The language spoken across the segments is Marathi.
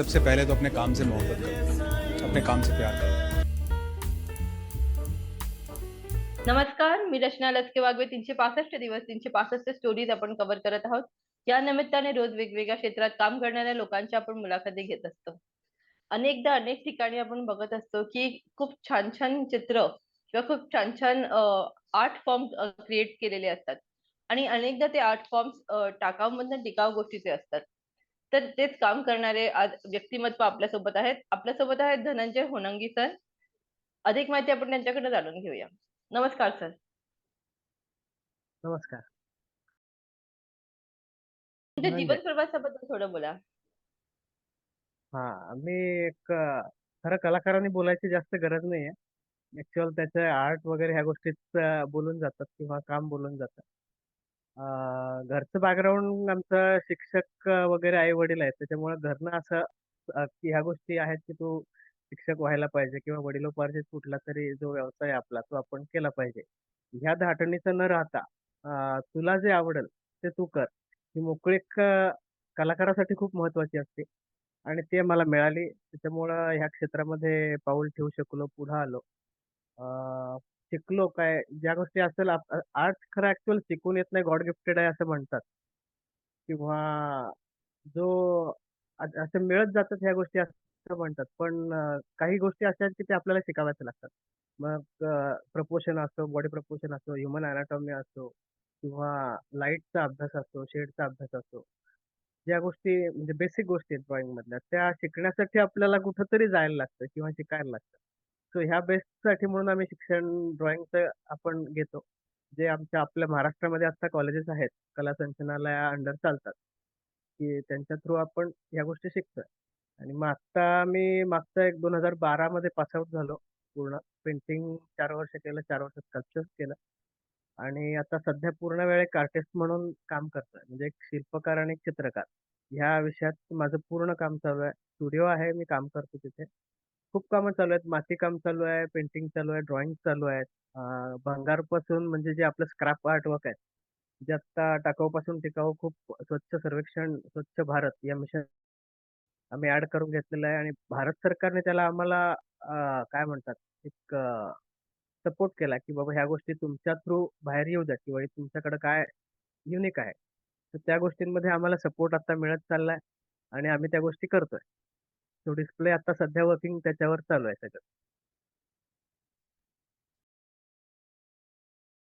सबसे पहले तो अपने काम से मोहब्बत करो। अपने काम से प्यार करो। नमस्कार मी रचना लसके वागवे तीनशे पासष्ट दिवस तीनशे पासष्ट स्टोरीज आपण कव्हर करत आहोत. या निमित्ताने रोज वेगवेगळ्या क्षेत्रात काम करणाऱ्या लोकांच्या आपण मुलाखती घेत असतो. अनेकदा अनेक ठिकाणी आपण बघत असतो की खूप छान छान चित्र किंवा खूप छान छान आर्ट फॉर्म्स क्रिएट केलेले असतात. आणि अनेकदा ते आर्ट फॉर्म्स टाकाऊमधनं टिकाऊ गोष्टीचे असतात. तर तेच काम करणारे आज व्यक्तिमत्व आपल्यासोबत आहेत. आपल्यासोबत आहेत धनंजय होनंगी सर. अधिक माहिती आपण त्यांच्याकडे जाणून घेऊया. नमस्कार सर. नमस्कार. तुमच्या. जीवन प्रवासाबद्दल थोडं बोला. हा मी एक खरं कलाकारांनी बोलायची जास्त गरज नाहीये. ऍक्च्युअल त्याचे आर्ट वगैरे ह्या गोष्टीच अ, बोलून जातात किंवा काम बोलून जातं अ, घरचं बॅकग्राऊंड आमचं शिक्षक अ, वगैरे आई वडील आहेत. त्याच्यामुळे घरनं असं अ, की ह्या गोष्टी आहेत की तू शिक्षक व्हायला पाहिजे किंवा वडिलोपार्जित कुठला तरी जो व्यवसाय आहे आपला तो आपण केला पाहिजे. ह्या धाटणीचं न राहता अ, तुला जे आवडेल ते तू कर. ही मोकळीक अ, कलाकारासाठी खूप महत्वाची असते. आणि ते मला मिळाली. त्याच्यामुळं ह्या क्षेत्रामध्ये पाऊल ठेवू शकलो पुढे आलो. अं, शिकलो काय? ज्या गोष्टी असेल आर्ट खरं ऍक्च्युअल शिकून येत नाही गॉड गिफ्टेड आहे असं म्हणतात. किंवा जो असं मिळत जातात ह्या गोष्टी असं म्हणतात. पण काही गोष्टी अशा आहेत की ते आपल्याला शिकाव्याच लागतात. मग प्रपोशन असो बॉडी प्रपोशन असो ह्युमन अनाटॉमी असो किंवा लाईटचा अभ्यास असो शेडचा अभ्यास असो ज्या गोष्टी म्हणजे बेसिक गोष्टी आहेत ड्रॉइंग मधल्या त्या शिकण्यासाठी आपल्याला कुठंतरी जायला लागतं किंवा शिकायला लागतं. सो ह्या बेससाठी म्हणून आम्ही शिक्षण ड्रॉइंगचं आपण घेतो. जे आमच्या आपल्या महाराष्ट्रामध्ये आता कॉलेजेस आहेत. कला संचनालया अंडर चालतात. की त्यांच्या थ्रू आपण ह्या गोष्टी शिकतोय. आणि मग आता मी मागचा एक दोन हजार बारा मध्ये पासआउट झालो. पूर्ण पेंटिंग चार वर्ष केलं चार वर्ष स्कल्पचर्स केलं. आणि आता सध्या पूर्ण वेळ एक आर्टिस्ट म्हणून काम करतोय. म्हणजे एक शिल्पकार आणि एक चित्रकार. ह्या विषयात माझं पूर्ण काम चालू आहे. स्टुडिओ आहे मी काम करतो तिथे. खूप कामं चालू आहेत. मातीकाम चालू आहे पेंटिंग चालू आहे ड्रॉइंग चालू आहेत. भंगार भंगारपासून म्हणजे जे आपलं स्क्रॅप आर्टवर्क आहे जे आता टाकाऊपासून टिकाऊ खूप स्वच्छ सर्वेक्षण स्वच्छ भारत या मिशन आम्ही ऍड करून घेतलेलं आहे आणि भारत सरकारने त्याला आम्हाला काय म्हणतात एक सपोर्ट केला की बाबा ह्या गोष्टी तुमच्या थ्रू बाहेर येऊ द्या किंवा तुमच्याकडे काय युनिक आहे. तर त्या गोष्टींमध्ये आम्हाला सपोर्ट आता मिळत चाललाय आणि आम्ही त्या गोष्टी करतोय. तो डिस्प्ले आता सध्या वर्किंग त्याच्यावर चालू आहे सगळं.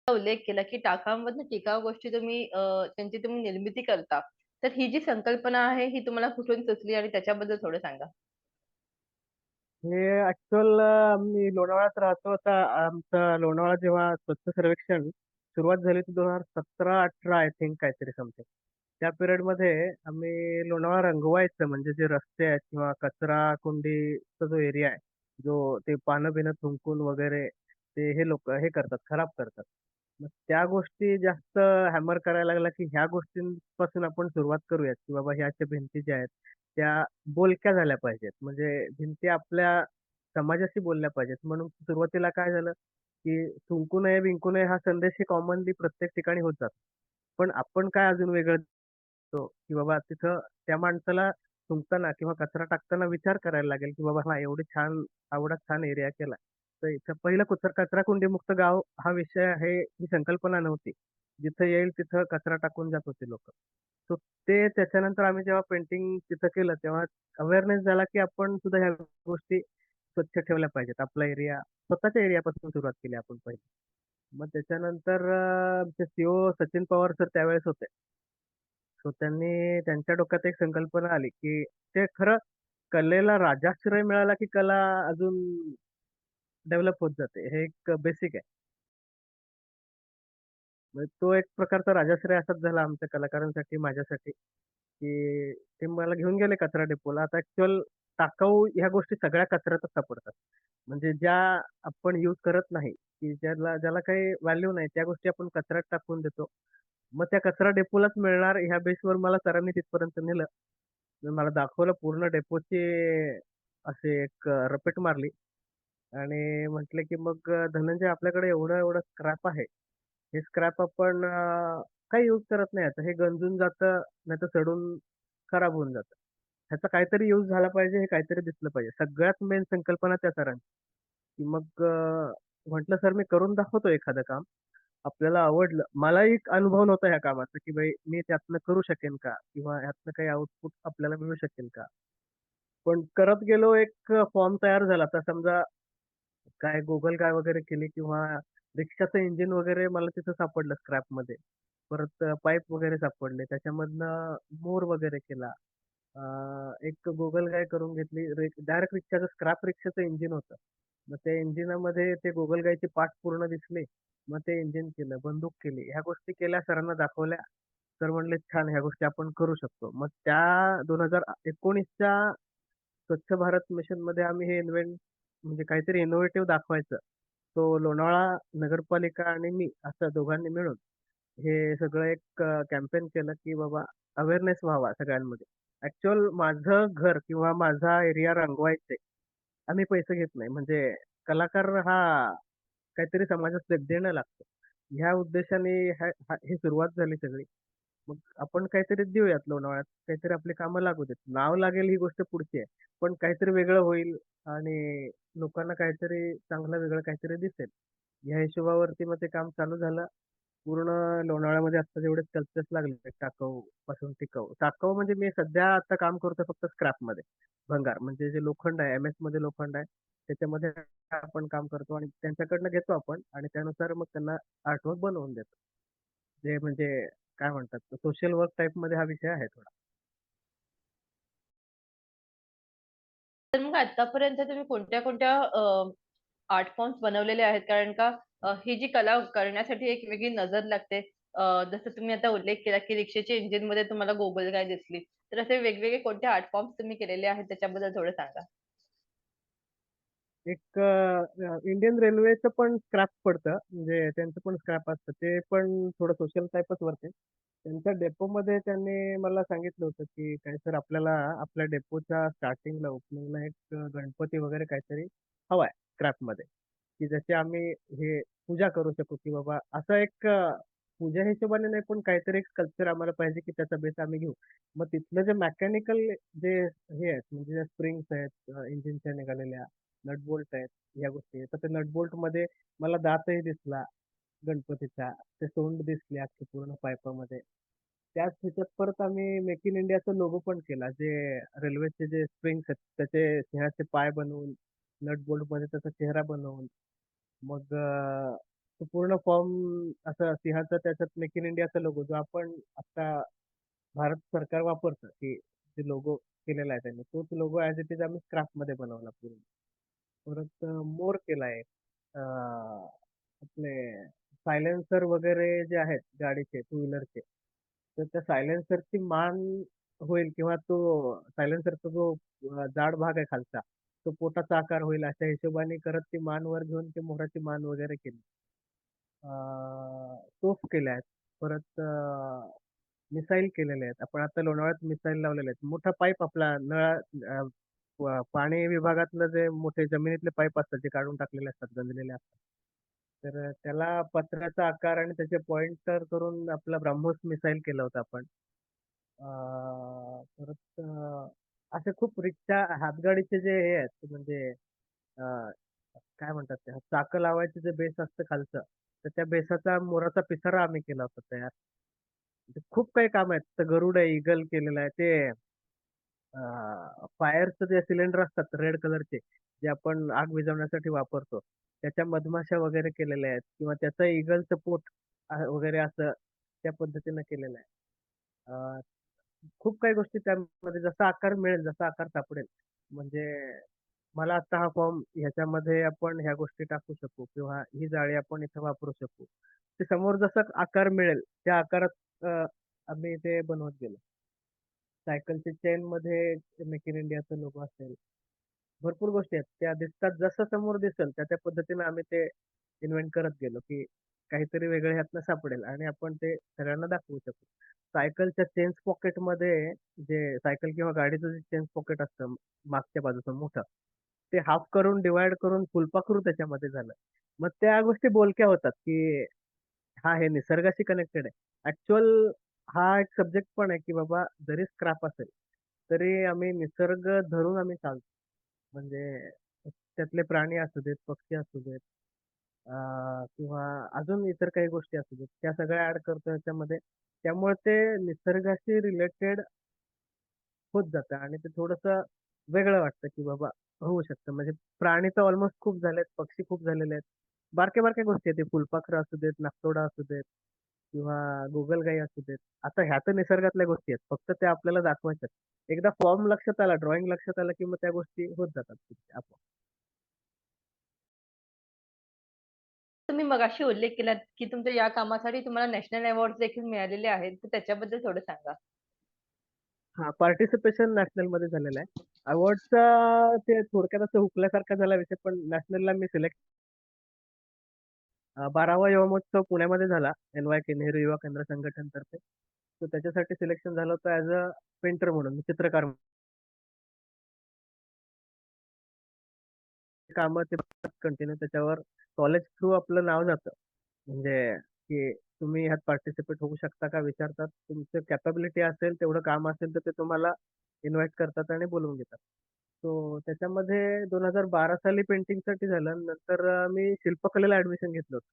उल्लेख केला की टाकाऊमधनं टिकाऊ गोष्टी तुम्ही अं, त्यांची तुम्ही निर्मिती करता. तर ही जी संकल्पना आहे ही तुम्हाला कुठून सुचली आणि त्याच्याबद्दल थोडं सांगा. हे ऍक्च्युअल मी लोणावळ्यात राहतो आता. आमचं लोणावळा जेव्हा स्वच्छ सर्वेक्षण सुरुवात झाली होती दोन हजार सतरा अठरा आय थिंक काहीतरी समथिंग त्या पिरियडमध्ये आम्ही लोणावळा रंगवायचं म्हणजे जे रस्ते आहेत किंवा कचरा कुंडीचा जो एरिया आहे जो ते पानं बिनं थुंकून वगैरे ते हे लोक हे करतात खराब करतात. मग त्या गोष्टी जास्त हॅमर करायला लागला की ह्या गोष्टींपासून आपण सुरुवात करूयात की बाबा ह्या भिंती ज्या आहेत त्या बोलक्या झाल्या पाहिजेत. म्हणजे भिंती आपल्या समाजाशी बोलल्या पाहिजेत. म्हणून सुरुवातीला काय झालं की थुंकू नये बिंकू नये हा संदेश हे कॉमनली प्रत्येक ठिकाणी होत जातो पण आपण काय अजून वेगळं देतो की बाबा तिथं त्या माणसाला थुंकताना किंवा कचरा टाकताना विचार करायला लागेल की बाबा हा एवढी छान एवढा छान एरिया केला. तर इथं पहिलं कुत्र कचरा कुंडी मुक्त गाव हा विषय आहे ही संकल्पना नव्हती. जिथं येईल तिथं कचरा टाकून जात होते लोक. तर ते त्याच्यानंतर आम्ही जेव्हा पेंटिंग तिथं केलं तेव्हा अवेअरनेस झाला की आपण सुद्धा ह्या गोष्टी स्वच्छ ठेवल्या पाहिजेत. आपला एरिया स्वतःच्या एरियापासून सुरुवात केली आपण पहिले. मग त्याच्यानंतर अं, आमचे सीओ सचिन पवार सर त्यावेळेस होते. सो त्यांनी त्यांच्या डोक्यात एक संकल्पना आली की ते खरं कलेला राजाश्रय मिळाला की कला अजून डेव्हलप होत जाते? हे एक बेसिक आहे. म्हणजे तो एक प्रकारचा राजाश्रय असाच झाला आमच्या कलाकारांसाठी माझ्यासाठी की ते मला घेऊन गेले कचरा डेपोला आता ऍक्च्युअल टाकाऊ ह्या गोष्टी सगळ्या कचऱ्यातच सापडतात. म्हणजे ज्या आपण युज करत नाही की ज्याला ज्याला काही व्हॅल्यू नाही त्या गोष्टी आपण कचऱ्यात टाकून देतो. मग त्या कचरा डेपोलाच मिळणार ह्या बेसवर मला सरांनी तिथपर्यंत नेलं मला दाखवलं पूर्ण डेपोची असे एक रपेट मारली आणि म्हटलं की मग धनंजय आपल्याकडे एवढं एवढं स्क्रॅप आहे हे स्क्रॅप आपण अं, काही यूज करत नाही आता हे गंजून जातं नाही तर सडून खराब होऊन जातं ह्याचा काहीतरी यूज झाला पाहिजे, हे काहीतरी दिसलं पाहिजे. सगळ्यात मेन संकल्पना त्या सरांची. की मग म्हटलं, "सर मी करून दाखवतो एखादं काम. आपल्याला आवडलं." मलाही एक अनुभव नव्हता ह्या कामाचा, की भाई मी त्यातनं करू शकेन का? किंवा ह्यातनं काही आउटपुट आपल्याला मिळू शकेल का? पण करत गेलो एक फॉर्म तयार झाला. आता समजा काय गोगलगाय वगैरे केली किंवा रिक्षाचं इंजिन वगैरे मला तिथं सापडलं स्क्रॅपमध्ये. परत पाईप वगैरे सापडले. त्याच्यामधनं मोर वगैरे केला. अ, एक गोगलगाय करून घेतली. रि डायरेक्ट रिक्षाचं स्क्रॅप रिक्षाचं इंजिन होतं. मग त्या इंजिनामध्ये ते गोगलगायचे पार्ट पूर्ण दिसले. मग ते इंजिन केलं, बंदूक केली. ह्या गोष्टी केल्या, सरांना दाखवल्या. सर म्हणले, "छान, ह्या गोष्टी आपण करू शकतो." मग त्या 2019च्या स्वच्छ भारत मिशनमध्ये आम्ही हे इन्व्हेंट म्हणजे काहीतरी इनोव्हेटिव्ह दाखवायचं. तो लोणावळा नगरपालिका आणि मी असं दोघांनी मिळून हे सगळं एक अ, कॅम्पेन केलं, की बाबा अवेअरनेस व्हावा सगळ्यांमध्ये. ॲक्चुअल माझं घर किंवा माझा एरिया रंगवायचे. आम्ही पैसे घेत नाही. म्हणजे कलाकार हा काहीतरी समाजात देणं लागतं. ह्या उद्देशाने ह्या हा सुरुवात झाली सगळी. मग आपण काहीतरी देऊयात लोणावळ्यात. काहीतरी आपली कामं लागू देत. नाव लागेल ही गोष्ट पुढची आहे. पण काहीतरी वेगळं होईल आणि लोकांना काहीतरी चांगलं वेगळं काहीतरी दिसेल. ह्या हिशोबावरती मग ते काम चालू झालं. पूर्ण लोणावळ्यामध्ये आता जेवढे कल्चर्स लागले टाकाऊ पासून टिकाऊ. टाकाऊ म्हणजे मी सध्या आता काम करतोय फक्त स्क्रॅपमध्ये. भंगार म्हणजे जे लोखंड आहे, एम एसमध्ये लोखंड आहे. त्याच्यामध्ये आपण काम करतो आणि त्यांच्याकडनं घेतो आपण आणि त्यानुसार मग त्यांना आर्टवर्क बनवून देतो. जे म्हणजे काय म्हणतात सोशल वर्क टाइपमध्ये हा विषय आहे थोडा. तर मग आतापर्यंत तुम्ही कोणत्या-कोणत्या अ, आर्ट फॉर्म्स बनवलेले आहेत? कारण का अ, ही जी कला करण्यासाठी एक वेगळी नजर लागते. अ, जसं तुम्ही आता उल्लेख केला, की रिक्षाच्या इंजिनमध्ये तुम्हाला गोगलगाय दिसली. तर असे वेगवेगळे कोणते आर्ट फॉर्म्स तुम्ही केलेले आहेत त्याच्याबद्दल थोडं सांगा? एक अ, इंडियन रेल्वेचं पण स्क्रॅप पडतं. म्हणजे त्यांचं पण स्क्रॅप असतं. ते पण थोडं सोशल टाइपच वर्क आहे. त्यांच्या डेपोमध्ये त्यांनी मला सांगितलं होतं, की "काय सर आपल्याला आपल्या डेपोच्या स्टार्टिंगला ओपनिंगला एक अ, गणपती वगैरे काहीतरी हवाय स्क्रॅपमध्ये, की जशी आम्ही हे पूजा करू शकू, की बाबा असं एक अ, पूजा हिशोबाने नाही, पण काहीतरी एक स्कल्पचर आम्हाला पाहिजे, की त्याचा बेस आम्ही घेऊ." मग तिथलं जे मेकॅनिकल जे हे आहेत म्हणजे स्प्रिंग्स आहेत अ, इंजिनच्या निघालेल्या, नट बोल्ट आहेत, ह्या गोष्टी आहेत. तर ते नट बोल्टमध्ये मला दातही दिसला गणपतीचा. ते सोंड दिसली अख्खी पूर्ण पाईपामध्ये. त्याच ह्याच्यात परत आम्ही मेक इन इंडियाचा लोगो पण केला. जे रेल्वेचे जे स्प्रिंग्स आहेत त्याचे सिंहाचे पाय बनवून, नट बोल्टमध्ये त्याचा चेहरा बनवून, मग अ, तो पूर्ण फॉर्म असं सिंहाचा त्याच्यात मेक इन इंडियाचा लोगो जो आपण आता भारत सरकार वापरतं, की जे लोगो केलेला आहे त्यांनी. तोच लोगो ॲज इट इज आम्ही स्क्रॅपमध्ये बनवला पूर्ण. परत अ, मोर केला अ, आपले सायलेन्सर वगैरे जे आहेत गाडीचे, टू व्हीलरचे, तर त्या सायलेन्सरची मान होईल किंवा तो सायलेन्सरचा जो अ, जाड भाग आहे खालचा, तो पोटाचा आकार होईल अशा हिशोबाने करत ती मान वर घेऊन ती मोराची मान वगैरे केली. अ, तोफ केल्या आहेत. परत मिसाईल केलेले आहेत. आपण आता लोणावळ्यात मिसाईल लावलेले आहेत. मोठा पाईप आपला नळा अ, प पाणी विभागातलं जे मोठे जमिनीतले पाईप असतात, जे काढून टाकलेले असतात, गंजलेले असतात. तर त्याला पत्र्याचा आकार आणि त्याचे पॉइंटर करून आपला ब्रह्मोस मिसाईल केलं होतं आपण. अ, परत अ, असे खूप रिक्षा हातगाडीचे जे हे आहेत म्हणजे अ, काय म्हणतात ते चाकं लावायचं जे बेस असतं खालचं, तर त्या बेसाचा मोराचा पिसारा आम्ही केला होता तयार. म्हणजे खूप काही काम आहेत. तर गरुड आहे, ईगल केलेलं आहे. ते फायरचं जे सिलेंडर असतात रेड कलरचे, जे आपण आग विझवण्यासाठी वापरतो. त्याच्या मधमाशा वगैरे केलेल्या आहेत किंवा त्याचं ईगलचं पोट अ, वगैरे असं त्या पद्धतीनं केलेलं आहे. अ, खूप काही गोष्टी त्यामध्ये जसा आकार मिळेल, जसा आकार सापडेल. म्हणजे मला आता हा फॉर्म ह्याच्यामध्ये आपण ह्या गोष्टी टाकू शकू किंवा ही जाळी आपण इथं वापरू शकू. ते समोर जसा आकार मिळेल, त्या आकारात अ, आम्ही ते बनवत गेलो. सायकलच्या चेन मध्ये मेक इन इंडियाचं लोगो असेल. भरपूर गोष्टी आहेत. त्या दिसतात जसं समोर दिसेल त्या त्या पद्धतीने आम्ही ते इन्व्हेंट करत गेलो, की काहीतरी वेगळं ह्यातनं सापडेल आणि आपण ते सगळ्यांना दाखवू शकू. सायकलच्या चेन्स पॉकेटमध्ये जे सायकल किंवा गाडीचं जे चेन्स पॉकेट असतं मागच्या बाजूचं मोठं, ते हाल्फ करून डिव्हाईड करून फुलपाखरू त्याच्यामध्ये झालं. मग त्या गोष्टी बोलक्या होतात, की हा हे निसर्गाशी कनेक्टेड आहे. ॲक्चुअल हा एक सब्जेक्ट पण आहे, की बाबा जरी स्क्रॅप असेल, तरी आम्ही निसर्ग धरून आम्ही चालतो. म्हणजे त्यातले प्राणी असू देत, पक्षी असू देत अ, किंवा अजून इतर काही गोष्टी असू देत, त्या सगळ्या ॲड करतो ह्याच्यामध्ये. त्यामुळे ते निसर्गाशी रिलेटेड होत जातं आणि ते थोडंसं वेगळं वाटतं, की बाबा होऊ शकतं. म्हणजे प्राणी तर ऑलमोस्ट खूप झालेत, पक्षी खूप झालेले आहेत. बारक्या-बारक्या गोष्टी आहेत. ते फुलपाखरं असू देत, नाकतोडा असू देत किंवा गोगलगाई असू देत. आता ह्या तर निसर्गातल्या गोष्टी आहेत. फक्त त्या आपल्याला दाखवायच्या आहेत. एकदा फॉर्म लक्षात आला, ड्रॉइंग लक्षात आलं, की मग त्या गोष्टी होत जातात आपोआप. तुम्ही मगाशी उल्लेख केलात, की तुमच्या या कामासाठी तुम्हाला नॅशनल अवॉर्ड्स देखील मिळालेले आहेत. तर त्याच्याबद्दल थोडं सांगा? हां, पार्टिसिपेशन नॅशनलमध्ये झालेलं आहे. अवॉर्डचा ते थोडक्यात असं हुकल्यासारखा झाला विषय, पण नॅशनलला मी सिलेक्ट अ, 12वा युवा महोत्सव पुण्यामध्ये झाला. एन-वाय-के नेहरू युवा केंद्र संघटनतर्फे. तर त्याच्यासाठी सिलेक्शन झालं होतं ॲज अ पेंटर म्हणून, चित्रकार म्हणून. कामं ते कंटिन्यू त्याच्यावर कॉलेज थ्रू आपलं नाव जातं. म्हणजे की तुम्ही ह्यात पार्टिसिपेट होऊ शकता का विचारतात. तुमचं कॅपॅबिलिटी असेल, तेवढं काम असेल, तर ते तुम्हाला इन्व्हाईट करतात आणि बोलवून घेतात. सो त्याच्यामध्ये 2012 साली पेंटिंगसाठी झालं. नंतर अ, मी शिल्पकलेला ॲडमिशन घेतलं होतं.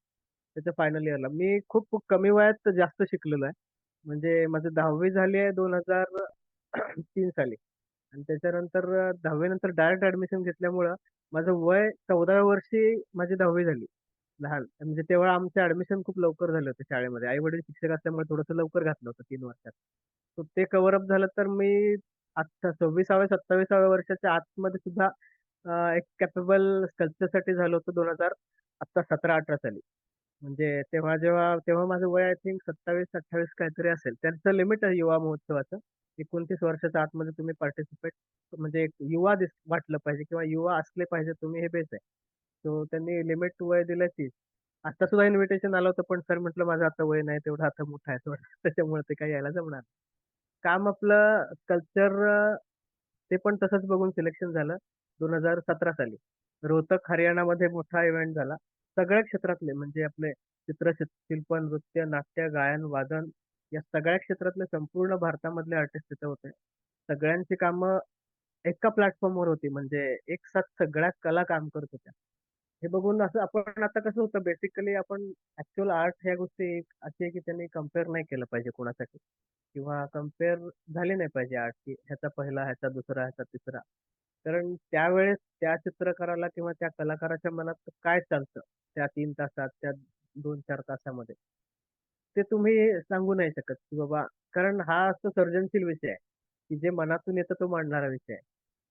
त्याच्या फायनल इयरला. मी खूप कमी वयात जास्त शिकलेलो आहे. म्हणजे माझी 10वी झाली आहे 2003 साली आणि त्याच्यानंतर अ, 10वी नंतर डायरेक्ट ॲडमिशन घेतल्यामुळं माझं वय 14व्या वर्षी माझी 10वी झाली. लहान म्हणजे तेव्हा आमचं ॲडमिशन खूप लवकर झालं होतं शाळेमध्ये. आई-वडील शिक्षक असल्यामुळे थोडंसं लवकर घातलं होतं 3 वर्षात. सो ते कव्हर अप झालं तर मी आता 26व्या-27व्या वर्षाच्या आतमध्ये सुद्धा अ, एक कॅपेबल स्कल्पचरसाठी झालो होतो 2000 आता 17-18 साली. म्हणजे तेव्हा जेव्हा तेव्हा माझं वय आय थिंक 27-28 काहीतरी असेल. त्यांचं लिमिट आहे युवा महोत्सवाचं. 29 वर्षाच्या आतमध्ये तुम्ही पार्टिसिपेट म्हणजे एक युवा दिस वाटलं पाहिजे किंवा युवा असले पाहिजे तुम्ही हे बेस आहे. सो त्यांनी लिमिट वय दिलं 30. आता सुद्धा इन्व्हिटेशन आलं होतं, पण सर म्हटलं माझं आता वय नाही तेवढं, आता मोठा आहे थोडा. त्याच्यामुळे ते काही यायला जमणार नाही. काम आपलं कल्चर ते पण तसंच बघून सिलेक्शन झालं 2017 साली. रोहतक हरियाणामध्ये मोठा इव्हेंट झाला. सगळ्या क्षेत्रातले म्हणजे आपले चित्र, शिल्प, नृत्य, नाट्य, गायन, वादन या सगळ्या क्षेत्रातले संपूर्ण भारतामधले आर्टिस्ट तिथे होते. सगळ्यांची कामं एका प्लॅटफॉर्मवर होती. म्हणजे एक साथ सगळ्या कला काम करत होत्या. हे बघून असं आपण आता कसं होतं बेसिकली आपण ऍक्च्युअल आर्ट ह्या गोष्टी एक अशी आहे की त्यांनी कंपेअर नाही केलं पाहिजे कोणासाठी किंवा कंपेअर झाले नाही पाहिजे आर्ट की ह्याचा पहिला, ह्याचा दुसरा, ह्याचा तिसरा. कारण त्यावेळेस त्या चित्रकाराला किंवा त्या कलाकाराच्या मनात काय चालतं त्या तीन तासात, त्या 2-4 तासामध्ये. ते तुम्ही सांगू नाही शकत की बाबा कारण हा असं सर्जनशील विषय आहे, की जे मनातून येतं तो मांडणारा विषय आहे.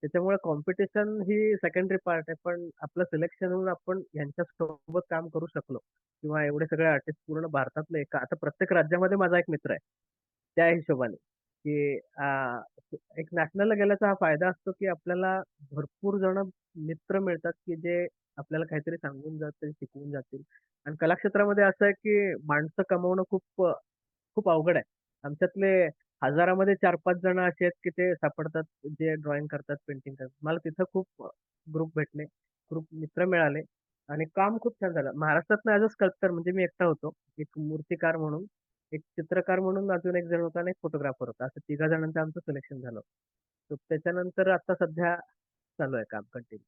त्याच्यामुळे कॉम्पिटिशन ही सेकंडरी पार्ट आहे. पण आपलं सिलेक्शन होऊन आपण यांच्यासोबत काम करू शकलो किंवा एवढे सगळे आर्टिस्ट पूर्ण भारतातले एका आता प्रत्येक राज्यामध्ये माझा एक मित्र आहे. त्या हिशोबाने, की अ, एक नॅशनलला गेल्याचा हा फायदा असतो, की आपल्याला भरपूर जण मित्र मिळतात, की जे आपल्याला काहीतरी सांगून जातील, शिकवून जातील. आणि कलाक्षेत्रामध्ये असं आहे, की माणसं कमवणं खूप खूप अवघड आहे. आमच्यातले हजारामध्ये 4-5 जण असे आहेत, की ते सापडतात, जे ड्रॉइंग करतात, पेंटिंग करतात. मला तिथं खूप ग्रुप भेटले, ग्रुप मित्र मिळाले आणि काम खूप छान झालं. महाराष्ट्रातनं ॲज अ स्कल्प्टर म्हणजे मी एकटा होतो. एक मूर्तिकार म्हणून, एक चित्रकार म्हणून अजून एक जण होता आणि एक फोटोग्राफर होता. असं तिघा जणांचं आमचं सिलेक्शन झालं. तर त्याच्यानंतर आता सध्या चालू आहे काम कंटिन्यू.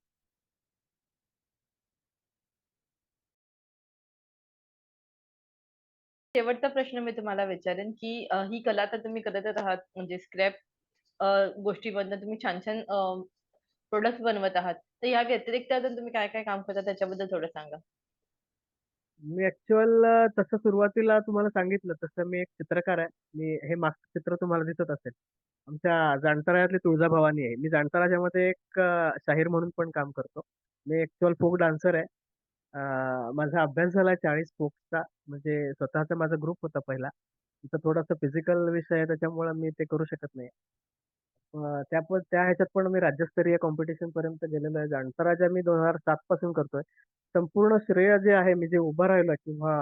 शेवटचा प्रश्न मी तुम्हाला विचारेन, की अ, ही कला तर तुम्ही करतच आहात म्हणजे स्क्रॅप अ, गोष्टीमधनं तुम्ही छान-छान प्रोडक्ट बनवत आहात. तर या व्यतिरिक्त अजून तुम्ही काय-काय काम करता त्याच्याबद्दल थोडं सांगा? मी ऍक्च्युअल तसं सुरुवातीला तुम्हाला सांगितलं तसं मी एक चित्रकार आहे. मी हे मागचं चित्र तुम्हाला दिसत असेल. आमच्या जाणतारायातली तुळजाभवानी आहे. मी जाणताराच्या मध्ये एक अ, शाहीर म्हणून पण काम करतो. मी ऍक्च्युअल फोक डान्सर आहे. अ, माझा अभ्यास झाला 40 फोक्सचा. म्हणजे स्वतःचा माझा ग्रुप होता पहिला. तिथं थोडासा फिजिकल विषय आहे त्याच्यामुळं मी ते करू शकत नाही. अ, त्या पण त्या ह्याच्यात पण मी राज्यस्तरीय कॉम्पिटिशनपर्यंत गेलेलो आहे. जाणता राजा मी 2007 पासून करतोय. संपूर्ण श्रेय जे आहे मी जे उभं राहिलो किंवा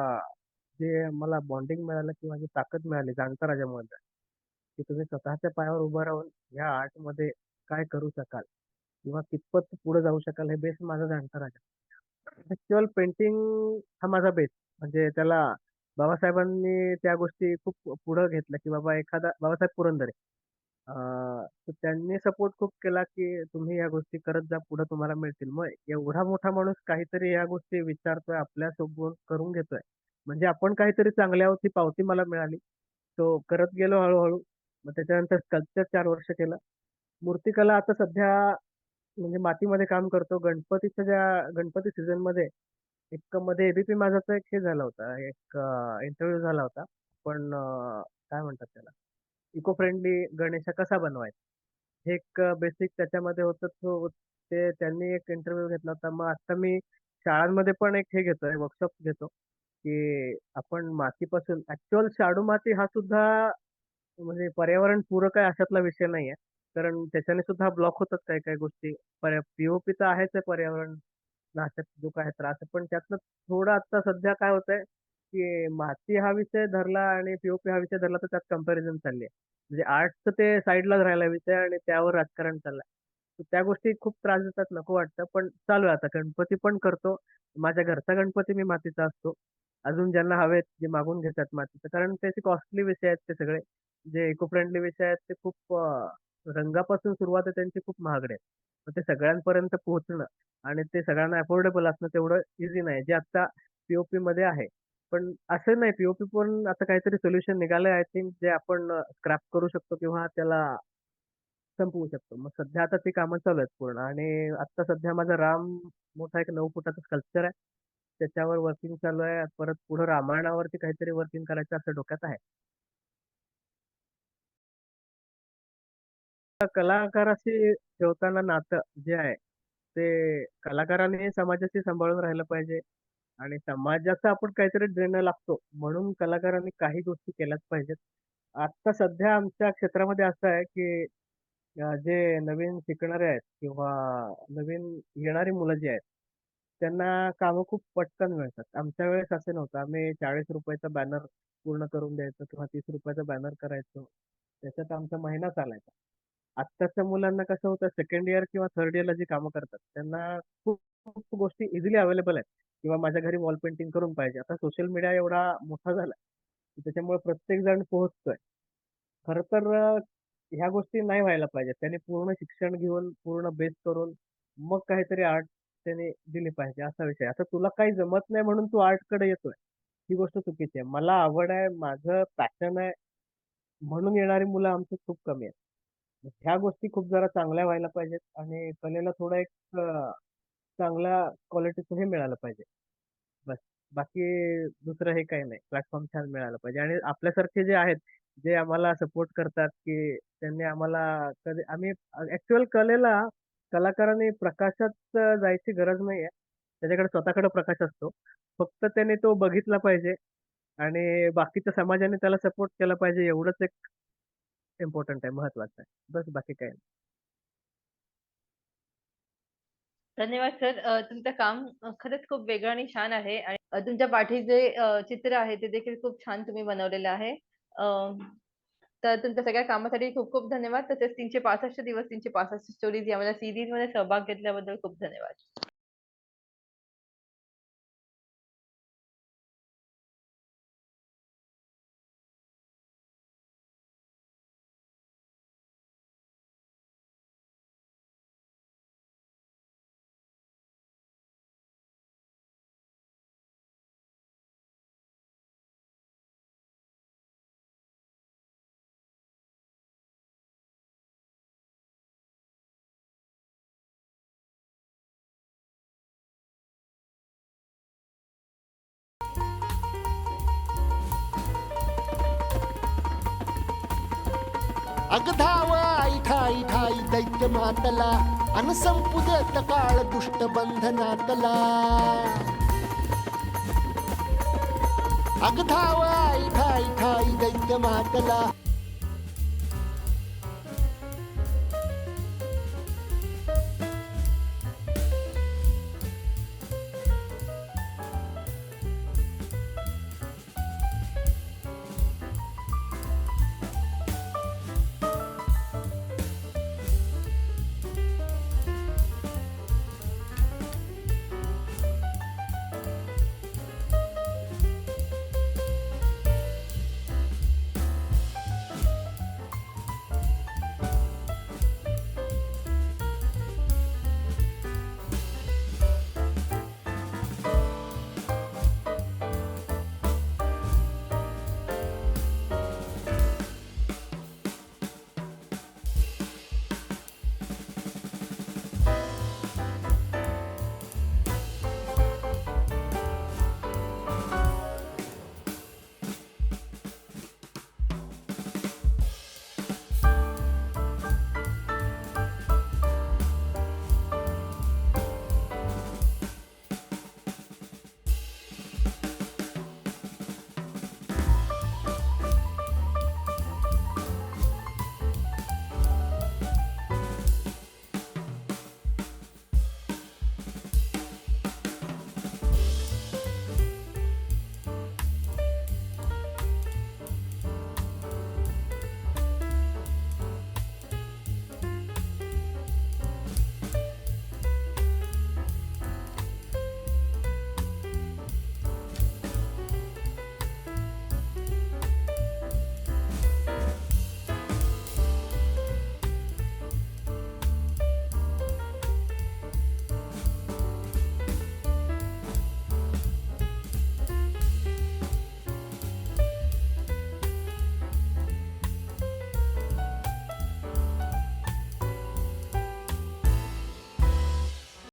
जे मला बॉन्डिंग मिळालं किंवा जी ताकद मिळाली जाणता की तुम्ही स्वतःच्या पायावर उभं राहून या आर्टमध्ये काय करू शकाल किंवा कितपत पुढे जाऊ शकाल हे बेस माझा जाणता राजा. पेंटिंग हा माझा बेस. म्हणजे त्याला बाबासाहेबांनी त्या गोष्टी खूप पुढं घेतल्या, की बाबा एखादा बाबासाहेब पुरंदरे. अं, तर त्यांनी सपोर्ट खूप केला की तुम्ही या गोष्टी करत जा पुढे तुम्हाला मिळतील मग एवढा मोठा माणूस काहीतरी या गोष्टी विचारतोय आपल्यासोबत करून घेतोय म्हणजे आपण काहीतरी चांगल्यावरती पावती मला मिळाली तो करत गेलो हळूहळू मग त्याच्यानंतर स्कल्पचर चार वर्ष केलं मूर्तिकला आता सध्या म्हणजे मातीमध्ये काम करतो. गणपतीच्या ज्या गणपती सीझनमध्ये एक मध्ये एबीपी माझाचा एक हे झाला होता एक इंटरव्ह्यू झाला होता. पण काय म्हणतात त्याला? इको फ्रेंडली गणेश कसा बनवायचा? हे एक बेसिक त्याच्यामध्ये होतं. तो ते त्यांनी एक इंटरव्ह्यू घेतला होता. मग आता मी शाळांमध्ये पण एक हे घेतोय वर्कशॉप घेतो. की आपण मातीपासून ऍक्च्युअल शाडू माती हा सुद्धा म्हणजे पर्यावरण पूरक आहे अशातला विषय नाहीये. कारण त्याच्याने सुद्धा ब्लॉक होतात काही काही गोष्टी पीओपी तर आहेच आहे पर्यावरण. नाशक जो काय त्रास आहे. पण त्यातनं थोडं आता सध्या काय होतंय की माती हा विषय धरला आणि पीओपी हा विषय धरला तर त्यात कंपॅरिझन चालली आहे. म्हणजे आर्टचं ते साईडलाच राहिला विषय आणि त्यावर राजकारण चाललंय. तर त्या गोष्टी खूप त्रास देतात नको वाटतं. पण चालू आहे आता. गणपती पण करतो. माझ्या घरचा गणपती मी मातीचा असतो. अजून ज्यांना हवेत जे मागून घेतात मातीचं. कारण त्याचे कॉस्टली विषय आहेत ते सगळे. जे इको फ्रेंडली विषय आहेत ते खूप रंगापासून सुरुवात आहे त्यांची खूप महागडे आहे. ते सगळ्यांपर्यंत पोहोचणं आणि ते सगळ्यांना अफोर्डेबल असणं तेवढं इझी नाही जे आता पीओपी मध्ये आहे. पण असं नाही पीओपी पण आता काहीतरी सोल्युशन निघालंय आय थिंक जे आपण स्क्रॅप करू शकतो किंवा त्याला संपवू शकतो. मग सध्या आता ती कामं चालू आहेत पूर्ण आणि आता सध्या माझा राम मोठा एक नऊ फुटाचा स्कल्पचर आहे. त्याच्यावर वर्किंग चालू आहे. परत पुढे रामायणावरती काहीतरी वर्किंग करायचं असं डोक्यात आहे. कलाकाराशी ठेवताना नातं जे आहे ते कलाकाराने समाजाशी सांभाळून राहिलं पाहिजे. आणि समाजाचं आपण काहीतरी देणं लागतो म्हणून कलाकारांनी काही गोष्टी केल्याच पाहिजेत. आता सध्या आमच्या क्षेत्रामध्ये असं आहे की जे नवीन शिकणारे आहेत किंवा नवीन येणारी मुलं जी आहेत त्यांना कामं खूप पटकन मिळतात. आमच्या वेळेस असं नव्हतं. आम्ही चाळीस रुपयाचा बॅनर पूर्ण करून द्यायचो किंवा तीस रुपयाचा बॅनर करायचो. त्याच्यात आमचा महिना चालायचा. आत्ताच्या मुलांना कसं होतं सेकंड इयर किंवा थर्ड इयरला जी कामं करतात त्यांना खूप खूप गोष्टी इझिली अवेलेबल आहेत. किंवा माझ्या घरी वॉल पेंटिंग करून पाहिजे. आता सोशल मीडिया एवढा मोठा झाला की त्याच्यामुळे प्रत्येक जण पोहोचतोय. खरं तर ह्या गोष्टी नाही व्हायला पाहिजेत. त्याने पूर्ण शिक्षण घेऊन पूर्ण बेस करून मग काहीतरी आर्ट त्याने दिली पाहिजे असा विषय आता तुला काही जमत नाही म्हणून तू आर्टकडे येतोय. ही गोष्ट चुकीची आहे. मला आवड आहे माझं पॅशन आहे म्हणून येणारी मुलं आमची खूप कमी आहेत. ह्या गोष्टी खूप जरा चांगल्या व्हायला पाहिजेत आणि कलेला थोडा एक अं, चांगल्या क्वालिटीचं हे मिळालं पाहिजे. बस. बाकी दुसरं हे काही नाही. प्लॅटफॉर्म छान मिळालं पाहिजे. आणि आपल्यासारखे जे आहेत जे आम्हाला सपोर्ट करतात की त्यांनी आम्हाला कधी आम्ही ऍक्च्युअल कलेला कलाकारांनी प्रकाशात जायची गरज नाहीये. त्याच्याकडे स्वतःकडे प्रकाश असतो. फक्त त्याने तो बघितला पाहिजे आणि बाकीच्या समाजाने त्याला सपोर्ट केला पाहिजे एवढंच एक इम्पॉर्टंट आहे महत्वाचं आहे. बस बाकी काही नाही. धन्यवाद सर. अ, तुमचं काम अ, खरंच खूप वेगळं आणि छान आहे आणि अ, तुमच्या पाठी जे अ, चित्र आहे ते देखील खूप छान तुम्ही बनवलेलं आहे. अ, तर तुमच्या सगळ्या कामासाठी खूप खूप धन्यवाद. तसेच तीनशे पासष्ट दिवस तीनशे पासष्ट स्टोरीज यामध्ये सिरीजमध्ये सहभाग घेतल्याबद्दल खूप धन्यवाद. अग धाव आई ठाई ठाई दैत्य मातला अन संपू देत काळ दुष्ट बंधनातला अगधाव आई ठाई ठाई दैत्य मातला